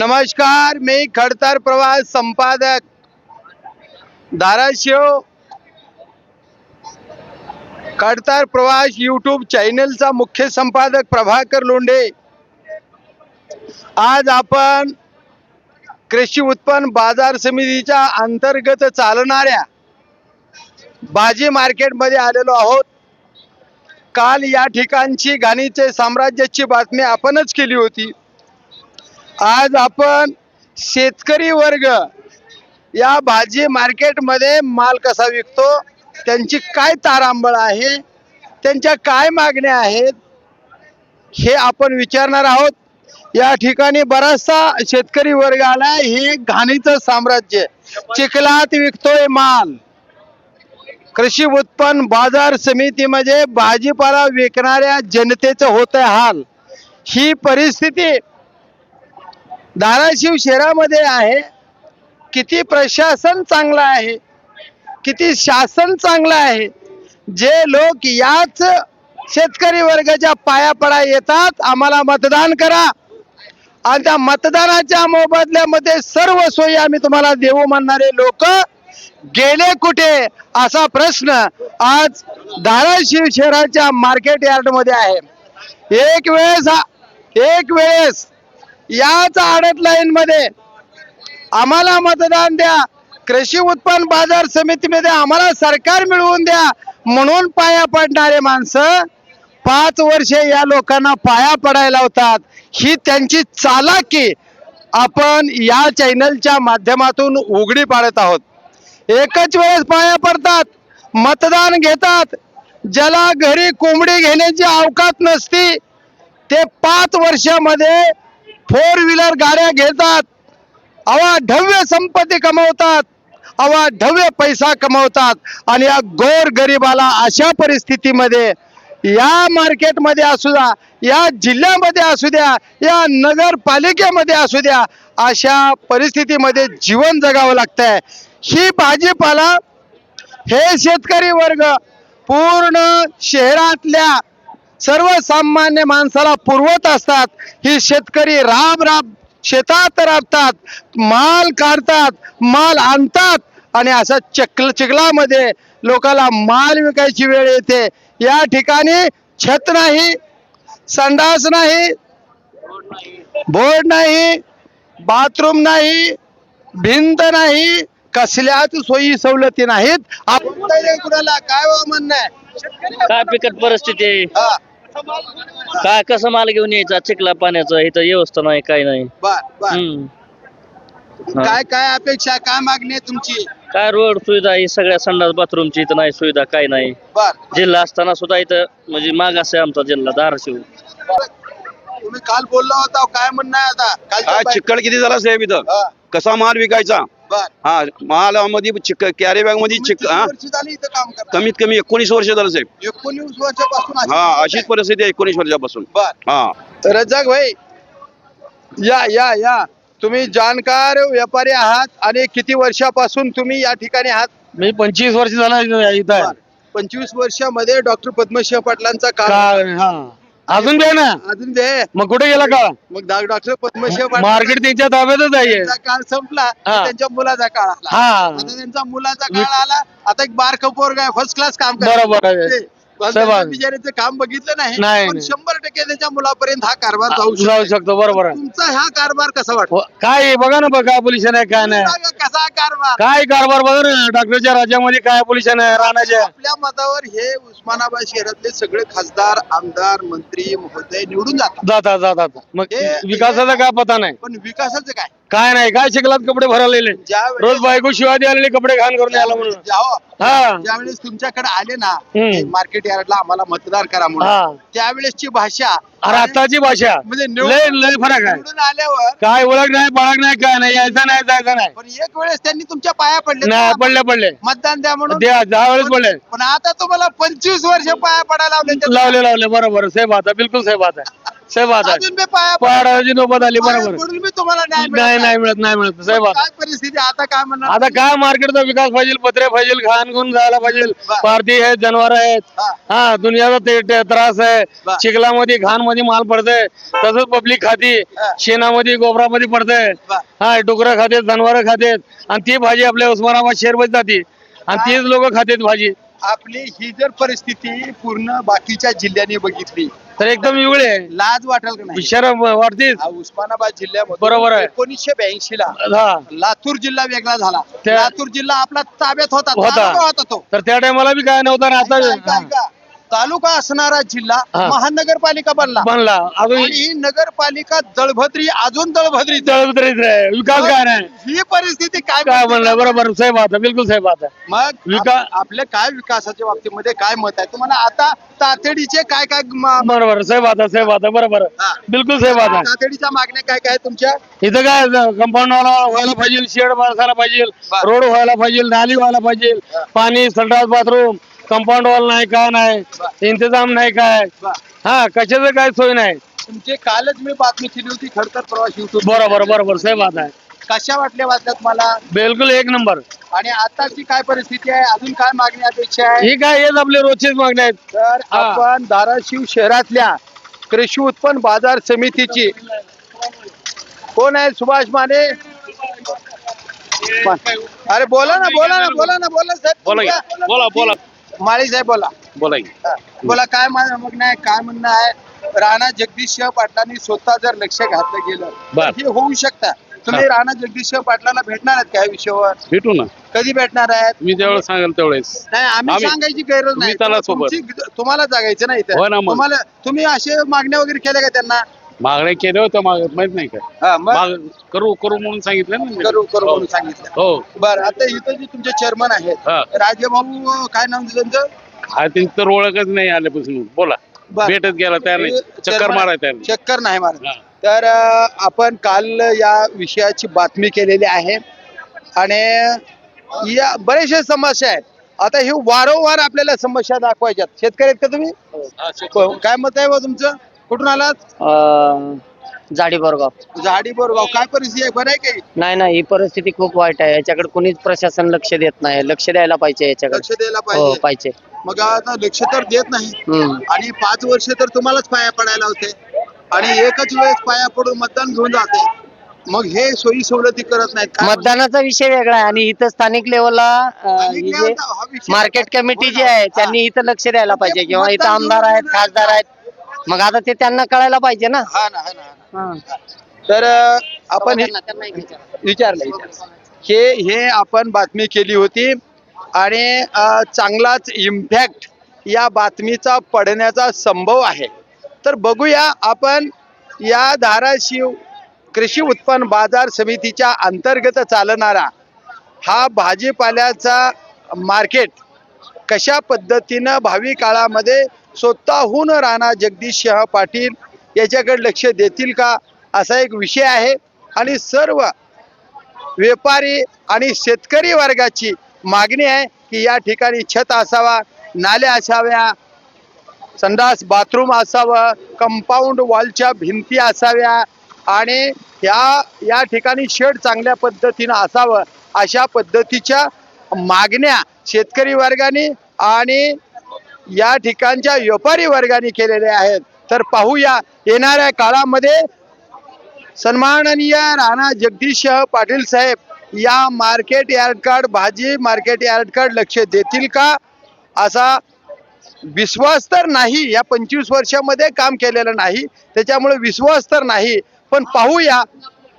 नमस्कार मी खडतर प्रवास संपादक धाराशिव खडतर प्रवास यूट्यूब चॅनलचा मुख्य संपादक प्रभाकर लोंढे. आज आपण कृषी उत्पन्न बाजार समितीच्या अंतर्गत चालणाऱ्या भाजी मार्केटमध्ये आलेलो आहोत. काल या ठिकाणची घाणीचे साम्राज्याची बातमी आपणच केली होती. आज आपण शेतकरी वर्ग या भाजी मार्केटमध्ये माल कसा विकतो त्यांची काय तारांबळ आहे त्यांच्या काय मागण्या आहेत हे आपण विचारणार आहोत. या ठिकाणी बराचसा शेतकरी वर्ग आलाय हे घाणीचं साम्राज्य. चिखलात विकतोय माल. कृषी उत्पन्न बाजार समितीमध्ये भाजीपाला विकणाऱ्या जनतेचं होत हाल. ही परिस्थिती धाराशिव शहरामध्ये आहे. किती प्रशासन चांगलं आहे. किती शासन चांगलं आहे. जे लोक याच शेतकरी वर्गाच्या पाया पडा येतात आम्हाला मतदान करा. आणि त्या मतदानाच्या मोबदल्यामध्ये सर्व सोयी आम्ही तुम्हाला देऊ म्हणणारे लोक गेले कुठे? असा प्रश्न आज धाराशिव शहराच्या मार्केट यार्डमध्ये आहे. एक वेळेस हा- एक वेळेस याच आडत लाईन मध्ये आम्हाला मतदान द्या. कृषी उत्पन्न बाजार समितीमध्ये आम्हाला सरकार मिळवून द्या. म्हणून पाया पडणारे माणसं पाच वर्षे या लोकांना पाया पडायला होतात ही त्यांची चालाकी आपण या चॅनलच्या माध्यमातून उघडी पाडत आहोत. एकच वेळेस पाया पडतात मतदान घेतात. ज्याला घरी कोंबडी घेण्याची अवकात नसती ते पाच वर्षामध्ये फोर व्हीलर गाड्या घेतात. अवाढव्य संपत्ती कमवतात. अवाढव्य पैसा कमवतात. आणि या गोर गरिबाला अशा परिस्थितीमध्ये या मार्केटमध्ये असू द्या या जिल्ह्यामध्ये असू द्या या नगरपालिकेमध्ये असू द्या अशा परिस्थितीमध्ये जीवन जगावं लागतंय. ही भाजीपाला हे शेतकरी वर्ग पूर्ण शहरातल्या सर्वसामान्य माणसाला पुरवत असतात. ही शेतकरी राब राब शेतात राबतात माल काढतात माल आणतात आणि अशा चकल चिखलामध्ये लोकाला माल विकायची वेळ येते. या ठिकाणी छत नाही संडास नाही बोर्ड नाही बाथरूम नाही भिंत नाही कसल्याच सोयी सवलती नाहीत. आपण कुणाला? काय वा म्हणणं आहे? काय बिकट परिस्थिती आहे? हा, काय कसं माल घेऊन यायचा? चिखला पाण्याचं इथं व्यवस्था नाही काय नाही. बर बर. हम्म. हा. काय काय अपेक्षा काय मागणी आहे तुमची? काय रोड सुविधा ही सगळ्या संडास बाथरूमची इथं नाही सुविधा काय नाही. बर. जिल्हा असताना सुद्धा इथं म्हणजे मागास आहे आमचा जिल्हा धाराशिव. तुम्ही काल बोलला होता काय म्हणणं आहे आता? कालच्या बाय- चिक्कल किती झाला साहेब इथं? हा, कसा माल विकायचा? हा मालामध्ये चिक कॅरी बॅगमध्ये चिक हा? कमीत कमी एकोणीस वर्ष झालं साहेब. एकोणीस वर्षापासून हा अशीच. परिस्थिती आहे एकोणीस वर्षापासून. बर. हा. तर रज्जाक भाई या या या. तुम्ही जाणकार व्यापारी आहात आणि किती वर्षापासून तुम्ही या ठिकाणी आहात? मी पंचवीस वर्ष झाला इथं आहे. पंचवीस वर्षामध्ये डॉक्टर पदमसिंह पाटलांचा काळ का हा. अजून दे ना. अजून दे. मग कुठे गेला का? मग डॉक्टर पाटील मार्केट त्यांच्या ताब्यातच आहे. त्यांचा काळ संपला हा. त्यांच्या मुलाचा काळ आला. हा. आता त्यांचा मुलाचा काळ आला. आता एक बार कपोर काय फर्स्ट क्लास काम करतो. बरोबर आहे. ते, बिचाऱ्याचं काम बघितलं नाही नाही, पण नाही. शंभर टक्के त्याच्या मुलापर्यंत हा कारभार जाऊ जाऊ शकतो शकतो बरोबर आहे. तुमचा हा कारभार कसा वाटतो? हो, काय आहे बघा ना बघ काय पोलिशन आहे काय नाही. कसा कारभार? काय कारभार बघा ना डॉक्टरच्या राज्यामध्ये काय पोलिशन आहे राहण्याच्या आपल्या मतावर हे उस्मानाबाद शहरातले सगळे खासदार आमदार मंत्री महोदय निवडून जातात. जातात जातात. मग हे- विकासाचा काय पता नाही. पण विकासाचं काय? काय नाही काय शिकलात कपडे भरलेले रोज बायको शिवाय द्यायला कपडे घाण करून यायला म्हणून. हा. ज्यावेळेस तुमच्याकडे आले ना हम्म. मार्केट यार्डला आम्हाला मतदार करा हा. म्हणून त्यावेळेसची भाषा अरे आत्ताची भाषा. म्हणजे निवडून- लय लय फरक आहे. निवडून आल्यावर काय ओळख नाही बाळख नाही काय नाही यायचं नाही जायचं नाही. पण एक वेळेस त्यांनी तुमच्या पाया पडले नाही पडले पडले. मतदान द्या म्हणून. द्या दहा वेळेस पडले पण आता तुम्हाला पंचवीस वर्ष पाया पडायला लावले लावले लावले. बरोबर. साहेब आता बिलकुल साहेब आता. सही बात आहे अजून बी पाया पहाडाची नोबत आली बरोबर. पडून बी तुम्हाला न्याय मिळत नाही नाही मिळत नाही मिळत. सही मग बात आहे. काय परिस्थिती आता काय म्हणणार? आता काय मार्केटचा विकास पाहिजे पत्रे पाहिजे खान गुण जायला पाहिजे. पारधी आहेत जनावर आहेत. हा. दुनियाचा ते ते त्रास आहे. चिखलामध्ये घाणमध्ये माल पडतंय. तसंच पब्लिक खाती. शेणामध्ये गोबरामध्ये पडतंय. बा. हा डुकरं खातेत जनावर खातेत. आणि ती भाजी आपल्या उस्मानाबाद शहरमध्ये जाते. आणि तीच लोक खातेत भाजी. आपली ही जर परिस्थिती पूर्ण बाकीच्या जिल्ह्यांनी बघितली तर एकदम वेगळी. आहे लाज वाटेल का नाही? हा उस्मानाबाद जिल्ह्यामध्ये बरोबर आहे. एकोणीसशे ब्याऐंशी ला हा. लातूर जिल्हा वेगळा झाला. त्या- लातूर जिल्हा आपला ताब्यात होता होता. तालुका होता तो. तर त्या टायमाला बी काय नव्हतं ऐका, ऐका, आता ऐका. तालुका असणारा जिल्हा हा. महानगरपालिका बनला. बनला. अजून आणि ही नगरपालिका दळभद्री अजून दळभद्री. आहे. विकास काय नाही ही परिस्थिती काय काय म्हणते? म्हणलं बरोबर. सही बात आहे बिलकुल सही बात आहे मग विका- आप- आपल्या काय विकासाच्या बाबतीमध्ये काय मत आहे? तुम्हाला आता तातडीचे काय काय म- बरोबर. सही बात आहे सही बात आहे बरोबर. आहे. हा. बिलकुल सही बात आहे तातडीच्या मागण्या काय काय आहेत तुमच्या? इथं काय कंपाऊंड व्हायला पाहिजे शेड बसायला पाहिजे बर. रोड व्हायला पाहिजे नाली व्हायला पाहिजे पाणी संडास बाथरूम कंपाऊंड वॉल नाही काय नाही इंतजाम नाही काय. हा कशाचं काय सोय नाही? तुमचे कालच मी बातमी केली होती खडतर प्रवास युट्यूब बरोबर बरोबर सही बात आहे. कशा वाटल्या वाटल्यात मला? बिलकुल एक नंबर. आणि आताची काय परिस्थिती आहे? अजून काय मागणी अपेक्षा आहे? ही काय हेच आपले रोजचेच मागण्या आहेत. तर हा. आपण धाराशिव शहरातल्या कृषी उत्पन्न बाजार समितीची कोण आहे सुभाष माने? अरे बोला ना बोला ना बोला ना बोला साहेब. बोला की. बोला, बोला. माळी साहेब बोला. बोला की. बोला काय मा- मागणं आहे काय म्हणणं आहे? राणा जगदीश पाटलांनी स्वतः जर लक्ष घातलं गेलं बर. तर हे होऊ शकतं. तुम्ही राणा जगदीश पाटलाला भेटणार आहेत का या विषयावर? भेटू ना. कधी भेटणार आहेत? मी त्यावेळेस सांगेल त्यावेळेस नाही आम्ही आम्ही- सांगायची गरज नाही. तुम्ही त्याला सोबत. तुमची- तुम्हाला जागायचं नाही इथं. हो ना मग. तुम्हाला तुम्ही असे मागण्या वगैरे केल्या का त्यांना? मागण्या केल्या होत्या माग माहीत नाही का? हा, मग? माग करू करू म्हणून सांगितलं ना मी. करू करू हो. म्हणून सांगितलं. हो. बरं आता इथं जे तुमचे चेअरमन आहेत हा. राजेभाऊ अं, काय नाव आहे त्यांचं? हा त्यांची तर ओळखच नाही आल्यापासून. बोला. बर. भेटत गेला तयार नाही. चक्कर चेअरमन- माराय तयार नाही. चक्कर नाही मारत. हा. तर अं, आपण काल या विषयाची बातमी केलेली आहे. आणि या बरेचशे समस्या आहेत. आता ही वारंवार आपल्याला समस्या दाखवायच्यात. शेतकरी आहेत का तुम्ही? हो. काय मत आहे बा तुमचं? कुठून आलात? जाडी बोरगाव झाडी बोरगाव काय परिस्थिती आहे? बरं आहे काही नाही नाही ही परिस्थिती खूप वाईट आहे. याच्याकडे कोणीच प्रशासन लक्ष देत नाही. लक्ष द्यायला पाहिजे याच्याकडे. लक्ष द्यायला हो पाहिजे. पाहिजे मग आता लक्ष तर देत नाही. हम्म. आणि पाच वर्ष तर तुम्हालाच पाया पडायला होते. आणि एकच वेळेस पाया पडून मतदान घेऊन जाते. मग हे सोयी सवलती करत नाहीत. काय मतदानाचा विषय वेगळा आहे. आणि इथं स्थानिक लेवलला हा विषय- मार्केट कमिटी हो जी. आहे. त्यांनी इथं लक्ष द्यायला पाहिजे. किंवा इथं आमदार आहेत खासदार आहेत. मग आता ते त्यांना कळायला पाहिजे ना हा ना हा ना हा ना. हा. तर अं, आपण हे- त्यांना- त्यांना एक विचारा. विचारलं विचारलं. हे हे आपण बातमी केली होती आणि अं, चांगलाच इम्पॅक्ट या बातमीचा पडण्याचा संभव आहे तर बघूया आपण या धाराशिव कृषी उत्पन्न बाजार समितीच्या अंतर्गत चालणारा हा भाजीपाल्याचा मार्केट कशा पद्धतीनं भावी काळामध्ये स्वतःहून राणा जगदीश शहा पाटील याच्याकडे लक्ष देतील का असा एक विषय आहे. आणि सर्व व्यापारी आणि शेतकरी वर्गाची मागणी आहे की या ठिकाणी छत असावा नाल्या असाव्या संडास बाथरूम असावं कंपाऊंड वॉलच्या भिंती असाव्या आणि या या ठिकाणी शेड चांगल्या पद्धतीनं असावं अशा पद्धतीच्या मागण्या शेतकरी वर्गाने आणि या ठिकाणच्या व्यापारी वर्गाने केलेले आहेत. तर पाहूया येणाऱ्या काळामध्ये सन्माननीय राणा जगदीश पाटील साहेब या मार्केट यार्ड कार्ड भाजी मार्केट यार्ड कार्ड लक्ष देतील का? असा विश्वास तर नाही या पंचवीस वर्षामध्ये काम केलेलं नाही त्याच्यामुळे विश्वास तर नाही. पण पाहूया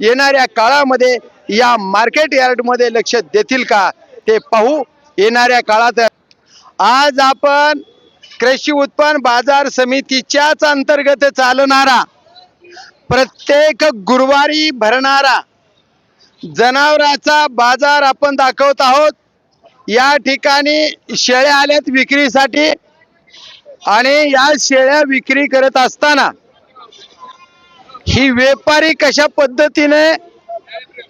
येणाऱ्या काळामध्ये या मार्केट यार्डमध्ये लक्ष देतील का? ते पाहू येणाऱ्या काळात. आज आपण कृषी उत्पन्न बाजार समितीच्याच अंतर्गत चालणारा प्रत्येक गुरुवारी भरणारा जनावराचा बाजार आपण दाखवत आहोत. या ठिकाणी शेळ्या आल्यात विक्रीसाठी आणि या शेळ्या विक्री करत असताना ही व्यापारी कशा पद्धतीने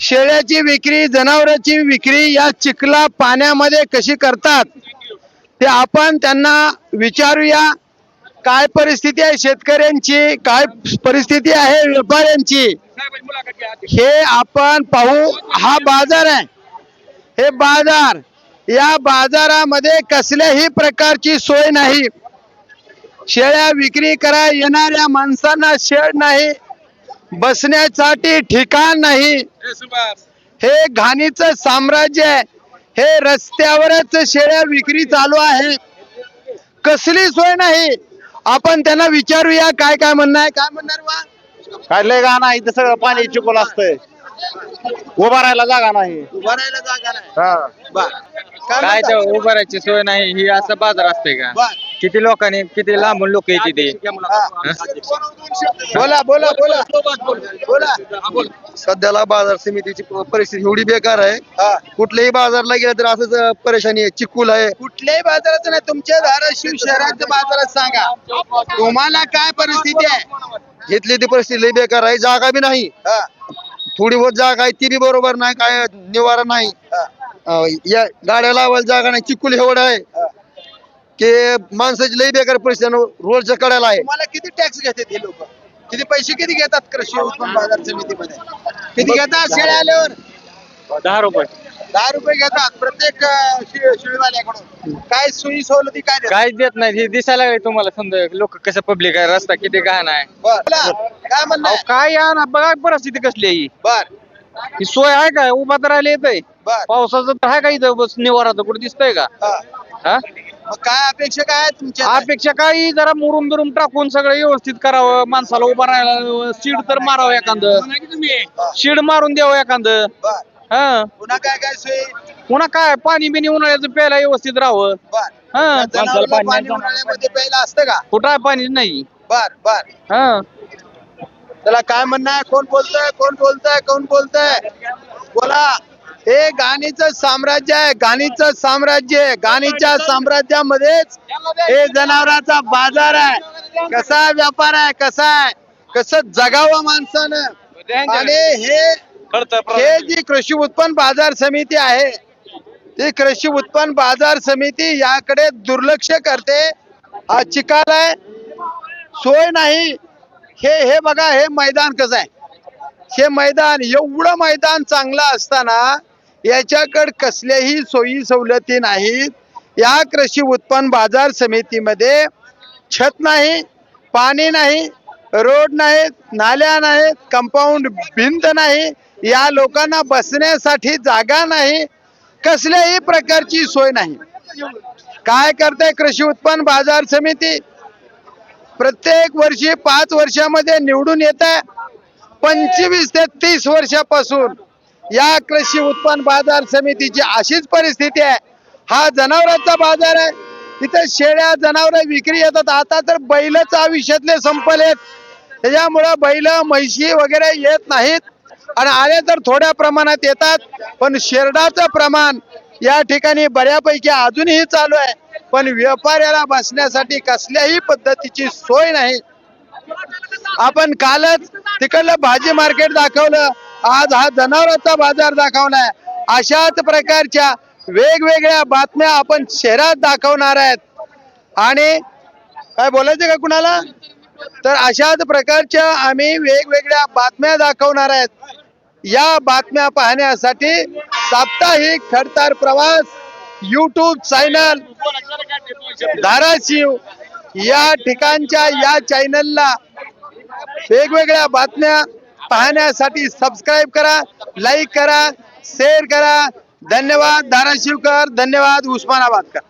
शेळ्याची विक्री जनावरांची विक्री या चिखला पाण्यामध्ये कशी करतात? ते आपण त्यांना विचारूया काय परिस्थिती आहे शेतकऱ्यांची काय परिस्थिती आहे व्यापाऱ्यांची हे आपण पाहू. हा बाजार आहे. हे बाजार या बाजारामध्ये कसल्याही प्रकारची सोय नाही. शेळ्या विक्री करा येणाऱ्या माणसांना शेड नाही बसण्यासाठी ठिकाण नाही. हे घाणीचं साम्राज्य आहे. हे रस्त्यावरच शेळ्या विक्री चालू आहे. कसली सोय नाही. आपण त्यांना विचारूया काय काय म्हणणं आहे काय म्हणणार वा? काय लय गाणं इथं सगळं पाणी चिकोल असतंय. उभा राहायला जागा नाही. उभा राहायला जागा नाही. बर. काय म्हणता? उभं राहायची सोय नाही ही असं बाजार असते का? बर. किती लोकांनी किती लांबून लोक येते ते बोला बोला बोला. बोला. सध्याला बाजार समितीची परिस्थिती एवढी बेकार आहे. कुठल्याही बाजारला गेलं तर असंच परेशानी आहे चिक्कूल आहे. कुठल्याही बाजाराचं नाही तुमच्या धाराशिव शहराच्या बाजारात सांगा. तुम्हाला काय परिस्थिती आहे? घेतली ती परिस्थिती लई बेकार आहे जागा बी नाही. हा, थोडी बहुत जागा आहे ती बी बरोबर नाही काय निवारा नाही. या गाड्या लावायला जागा नाही चिक्कूल एवढं आहे. की माणसाची लई बेकार परिस्थिती आहे. रोडच्या कड्याला आहे. तुम्हाला किती टॅक्स घेतात हे लोक? किती पैसे किती घेतात कृषी उत्पन्न बाजार समितीमध्ये? किती घेतात शेळ्या आल्यावर? दहा रुपये. दहा रुपये घेतात प्रत्येक शेळीवाल्याकडून. काय सोयी सवलती काय? काहीच देत नाही. हे दिसायला लागले तुम्हाला समजा लोक कसं पब्लिक आहे रस्ता किती घाण आहे. काय अहो, आहे? काय या ना बघा परिस्थिती कसली आहे ही. बर. ही सोय आहे का? उभा तर राहिले येतंय. बर. पावसाचं तर आहे का इथं? बस निवाराचं कुठे दिसतंय का? हा. काय अपेक्षा काय आहे तुमच्या? अपेक्षा काही जरा मुरुम बिरुम टाकून सगळं व्यवस्थित करावं. माणसाला उभा राहायला शीड तर मारावं एखादं. शीड मारून द्यावं एखादं. बर. हा. पुन्हा काय काय सोयी? पुन्हा काय? पाणी बिनी उन्हाळ्याचं प्यायला व्यवस्थित राहावं. बर. हा. जनावरांना पाणी उन्हाळ्यामध्ये प्यायला असतं का? कुठं आहे पाणी? नाही. बर बर. हा. त्याला काय म्हणणं आहे? कोण बोलतंय? कोण बोलतंय? कोण बोलतंय? बोला. हे गाणीचं साम्राज्य आहे गाणीचं साम्राज्य आहे. गाणीच्या साम्राज्यामध्येच हे जनावरांचा बाजार आहे. कसा व्यापार आहे कसा आहे कसं जगावं माणसानं. आणि हे हे जी कृषी उत्पन्न बाजार समिती आहे ती कृषी उत्पन्न बाजार समिती याकडे दुर्लक्ष करते. हा चिकाल आहे सोय नाही. हे हे बघा हे मैदान कसं आहे? हे मैदान एवढं मैदान चांगलं असताना याच्याकडे कसल्याही सोयी सवलती नाहीत. या कृषी उत्पन्न बाजार समितीमध्ये छत नाही पाणी नाही रोड नाहीत नाल्या नाहीत कंपाऊंड भिंत नाही. या लोकांना बसण्यासाठी जागा नाही. कसल्याही प्रकारची सोय नाही. काय करते कृषी उत्पन्न बाजार समिती? प्रत्येक वर्षी पाच वर्षामध्ये निवडून येत आहे. पंचवीस ते तीस वर्षापासून या कृषी उत्पन्न बाजार समितीची अशीच परिस्थिती आहे. हा जनावरांचा बाजार आहे. इथे शेळ्या जनावर विक्री येतात. आता तर बैलच आयुष्यातले संपलेत त्याच्यामुळं बैल म्हैशी वगैरे येत नाहीत. आणि आले तर थोड्या प्रमाणात येतात. पण शेरडाचं प्रमाण या ठिकाणी बऱ्यापैकी अजूनही चालू आहे. पण व्यापाऱ्याला बसण्यासाठी कसल्याही पद्धतीची सोय नाही. आपण कालच तिकडलं भाजी मार्केट दाखवलं. आज हा जनावरांचा बाजार दाखवलाय. अशाच प्रकारच्या वेगवेगळ्या बातम्या आपण शहरात दाखवणार आहेत. आणि काय बोलायचं का कुणाला? तर अशाच प्रकारच्या आम्ही वेगवेगळ्या बातम्या दाखवणार आहेत. या बातम्या पाहण्यासाठी साप्ताहिक खडतार प्रवास युट्यूब चॅनल धाराशिव या ठिकाणच्या या चॅनलला वेगवेगळ्या बातम्या पाहण्यासाठी सबस्क्राईब करा लाईक करा शेअर करा. धन्यवाद धाराशिवकर. धन्यवाद उस्मानाबादकर.